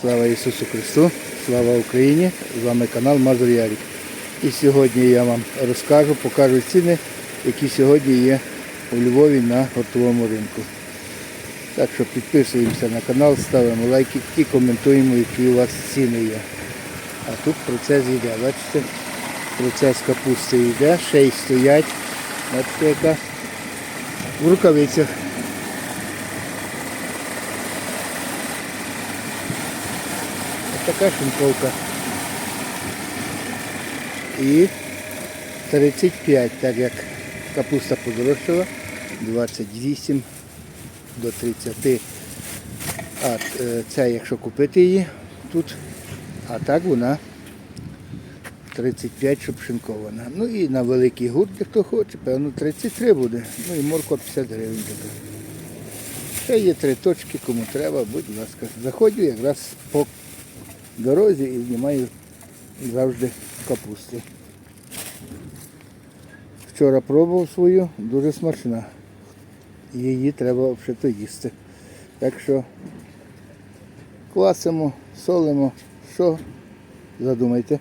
Слава Ісусу Христу, слава Україні! З вами канал Мазур Ярік. І сьогодні я вам розкажу, покажу ціни, які сьогодні є у Львові на гуртовому ринку. Так що підписуємося на канал, ставимо лайки і коментуємо, які у вас ціни є. А тут процес йде. Бачите, процес капусти йде, ще й стоять. Бачите, яка в рукавицях. Така шинковка. І 35, так як капуста подорожчала, 28 до 30. А е, це якщо купити її тут, а так вона 35, щоб шинкована. Ну і на великий гурт, хто хоче, певно 33 буде. Ну і морква 50 гривень така. Ще є три точки, кому треба, будь ласка. Заходжу якраз по дорозі і знімаю завжди капусти. Вчора пробував свою, дуже смачна. Її треба взагалі їсти. Так що класимо, солимо, що задумайте.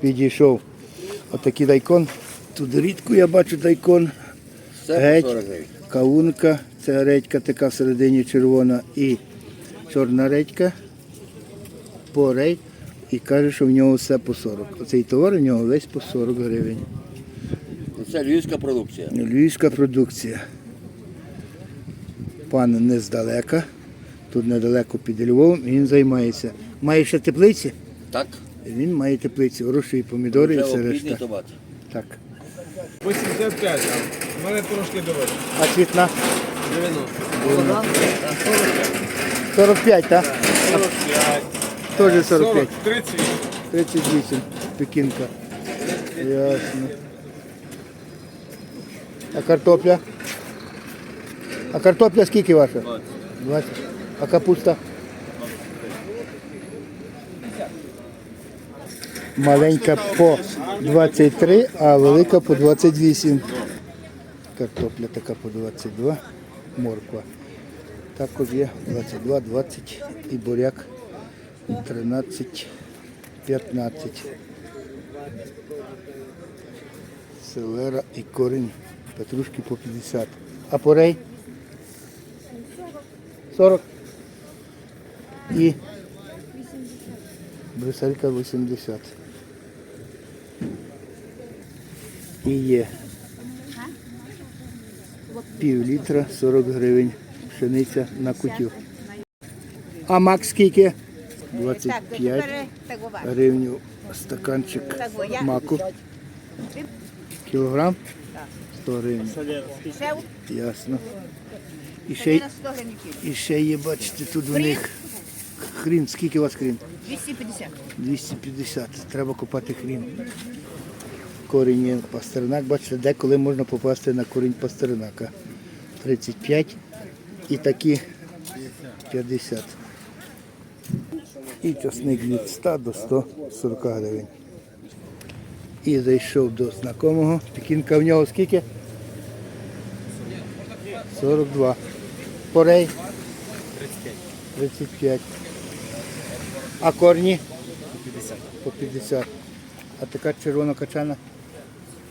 Підійшов отакий дайкон. Тут рідко я бачу дайкон. Геть, кавунка, це редька така всередині червона і чорна редька, порей. І каже, що в нього все по 40. Оцей товар у нього весь по 40 гривень. Це львівська продукція. Львівська продукція. Пан не здалека. Тут недалеко під Львовом і він займається. Має ще теплиці? Так? Він має теплиці, вирощує помідори і все решта. Так. 85 там. У мене трошки доведено. А цвітна? 90. 45, так? 45. Теж 45. 30. 38. Пекінка. Ясно. А картопля? А картопля скільки ваша? 20. А капуста? Маленька по 23, а велика по 28. Картопля така по 22. Морква. Також є 22, 20 і буряк 13, 15. Селера і корінь. Петрушки по 50. А порей? 40. І бруселька 80. І є пів літра 40 гривень. Пшениця на кутю. А мак скільки? 25 гривень стаканчик маку. Кілограм? 100 гривень. Ясно. І ще, і ще є, бачите, тут у них хрін. Скільки у вас хрін? 250. 250. Треба купати хрін. Корінь є пастернак, бачите, деколи можна попасти на корінь пастернака. 35 і такі 50. І часник від 100 до 140 гривень. І зайшов до знакомого. Пекінка в нього скільки? 42. Порей? 35. 35. А корні? По 50. А така червона качана?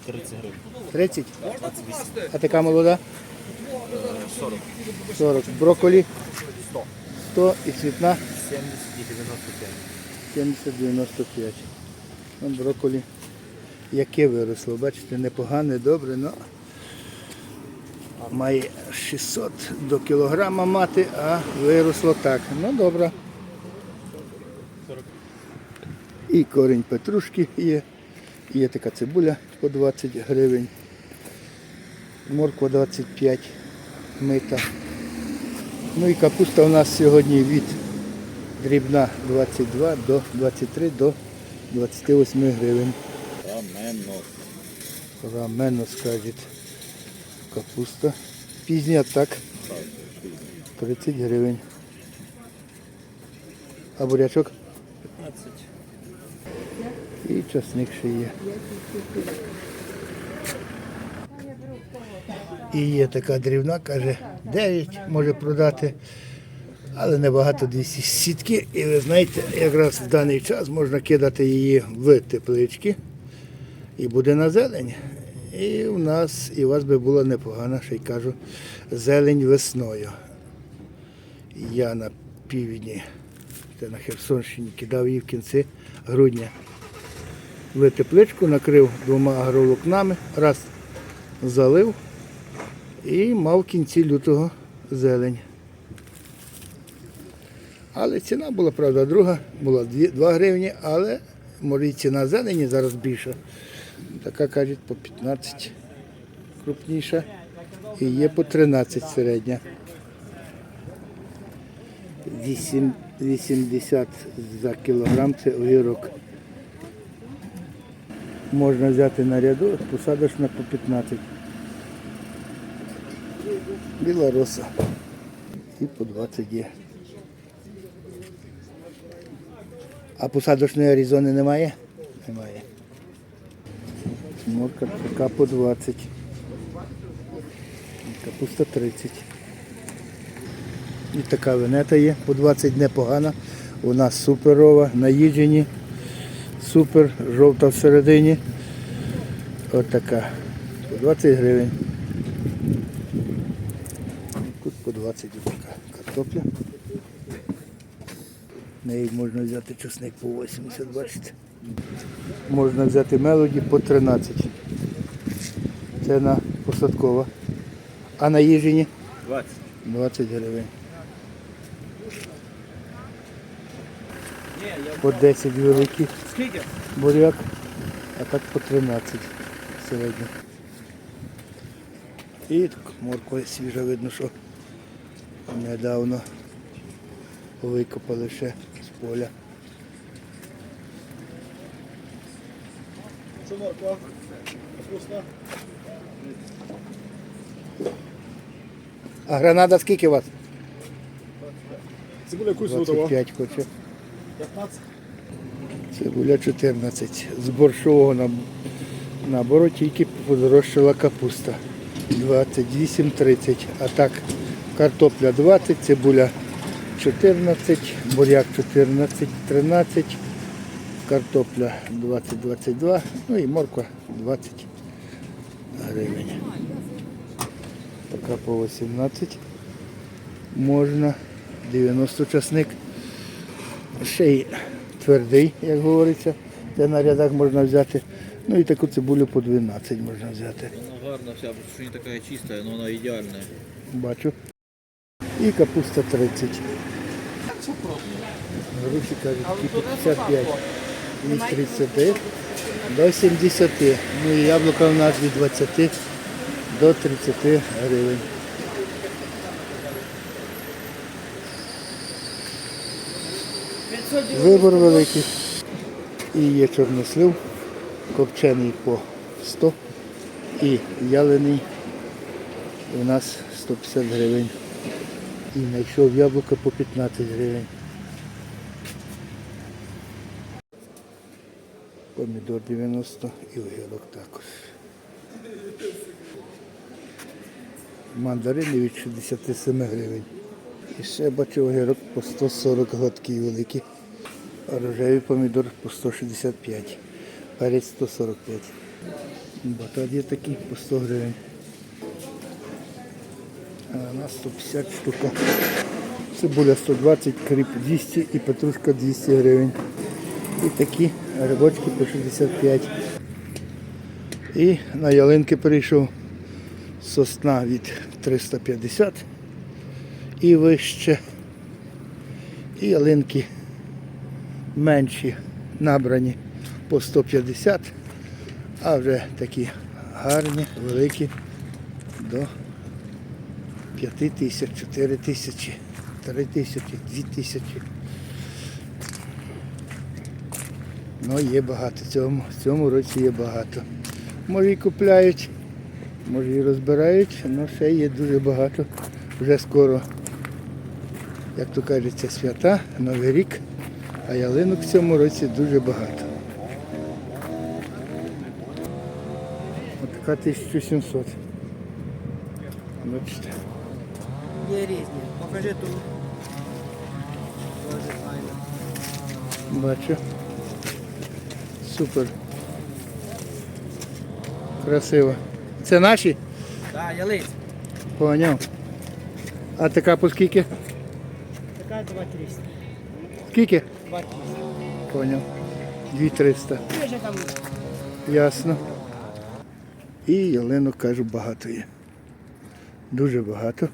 30 гривень. 30? А така молода? 40. 40. Брокколі? 100. 100 і цвітна? 70-95. Ну, брокколі. Яке виросло, бачите, непогане, добре, але має 600 до кілограма мати, а виросло так. Ну добре. І корінь петрушки є. Є така цибуля по 20 гривень. Морква 25 мита. Ну і капуста у нас сьогодні від дрібна 22 до 23 до 28 гривень. Рамено. Рамено скажуть. Капуста. Пізня так. 30 гривень. А бурячок? 15. І часник ще є. І є така дрібна, каже, 9 може продати. Але небагато 200 сітки. І ви знаєте, якраз в даний час можна кидати її в теплички і буде на зелень. І у нас, і у вас би було непогано, ще й кажу, зелень весною. Я на півдні, це на Херсонщині, кидав її в кінці грудня. В тепличку накрив двома агроволокнами, раз залив і мав в кінці лютого зелень. Але ціна була, правда, друга, була 2 гривні, але може ціна зелені зараз більша. Така кажуть по 15 крупніша. І є по 13 середня. 8, 80 за кілограм це огірок. Можна взяти на ряду, посадочна по 15. Біла роса. І по 20 є. А посадочної Аризони немає? Немає. Морка така по 20. Капуста 30. І така венета є, по 20 непогана. Нас суперова, наїджені. Супер, жовта всередині. От така. По 20 гривень. Тут по 20 ось така картопля. Неї можна взяти чесник по 80, бачите. Можна взяти мелоді по 13. Це на посадкова. А на їжині 20. 20 гривень. По 10 великий буряк, а так по 13 середньо. І морква свіжа видно, що недавно викопали ще з поля. Що морква? Капуста? А гранада скільки у вас? Цибуля кусь готова. 25 хоче. 15. Цибуля 14. З борщового наб- набору тільки подорожчала капуста. 28-30. А так картопля 20, цибуля 14, буряк 14, 13, картопля 20-22, ну і морква 20 гривень. Така по 18. Можна 90 часник. Ще й твердий, як говориться. Це на рядах можна взяти. Ну і таку цибулю по 12 можна взяти. Она гарна вся, что не такая чистая, но она идеальная. Бачу. І капуста 30. Груші кажуть, 55. Від 30 до 70. Ну і яблука у нас від 20 до 30 гривень. Вибор великий. І є чорнослив, копчений по 100 і ялений у нас 150 гривень. І знайшов яблука по 15 гривень. Помідор 90 і огірок також. Мандарини від 67 гривень. І ще бачу огірок по 140 гладкий великий. Рожевий помідор по 165. Перець 145. Батат є такий по 100 гривень. А у нас 150 штука. Цибуля 120, кріп 200 і петрушка 200 гривень. І такі грибочки по 65. І на ялинки перейшов сосна від 350 і вище. І ялинки менші набрані по 150, а вже такі гарні, великі до 5 тисяч, 4 тисячі, 3 тисячі, 2 тисячі. Ну, є багато. В цьому, в цьому році є багато. Може і купляють, може і розбирають, але ще є дуже багато. Вже скоро, як то кажеться, свята, Новий рік, а ялинок в цьому році дуже багато. Отака 1700. Бачите. Є різні. Покажи ту. Бачу. Супер. Красиво. Це наші? Так, ялиць. Поняв. А така по скільки? Така 2300. Скільки? 2300. Поняв. 2300. Дуже там Ясно. І ялинок, кажу, багато є. Дуже багато.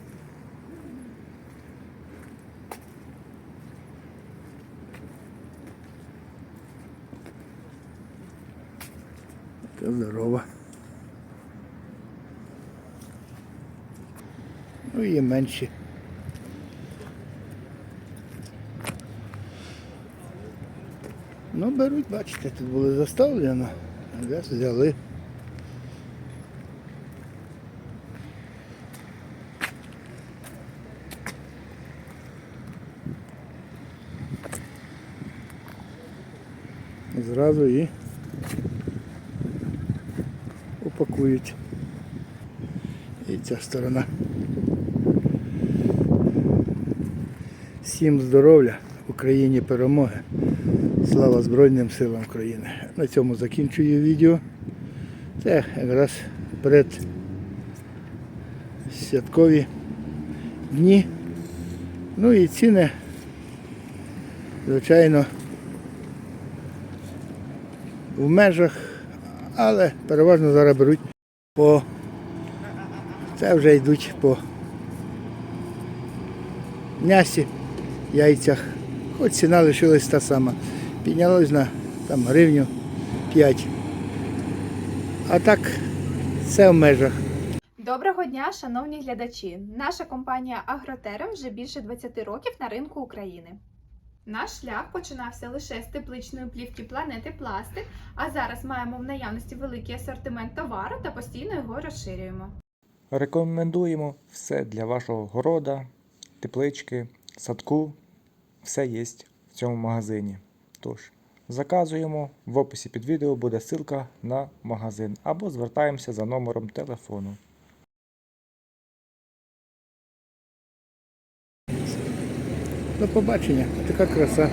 Та здорова. Ну є менші. Ну, беруть, бачите, тут були заставлені, а десь взяли. Зразу і упакують. І ця сторона. Всім здоров'я, Україні перемоги. Слава Збройним силам України. На цьому закінчую відео. Це якраз перед святкові дні. Ну і ціни, звичайно, в межах, але переважно зараз беруть по це вже йдуть по м'ясі, яйцях. Хоч ціна лишилась та сама. Піднялась на там, гривню 5. А так, це в межах. Доброго дня, шановні глядачі! Наша компанія Агротерем вже більше 20 років на ринку України. Наш шлях починався лише з тепличної плівки планети Пластик, а зараз маємо в наявності великий асортимент товару та постійно його розширюємо. Рекомендуємо все для вашого города, теплички, садку. Все є в цьому магазині. Тож, заказуємо. В описі під відео буде ссылка на магазин або звертаємося за номером телефону. До побачення. Така краса.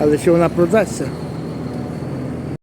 Але чи вона продасться?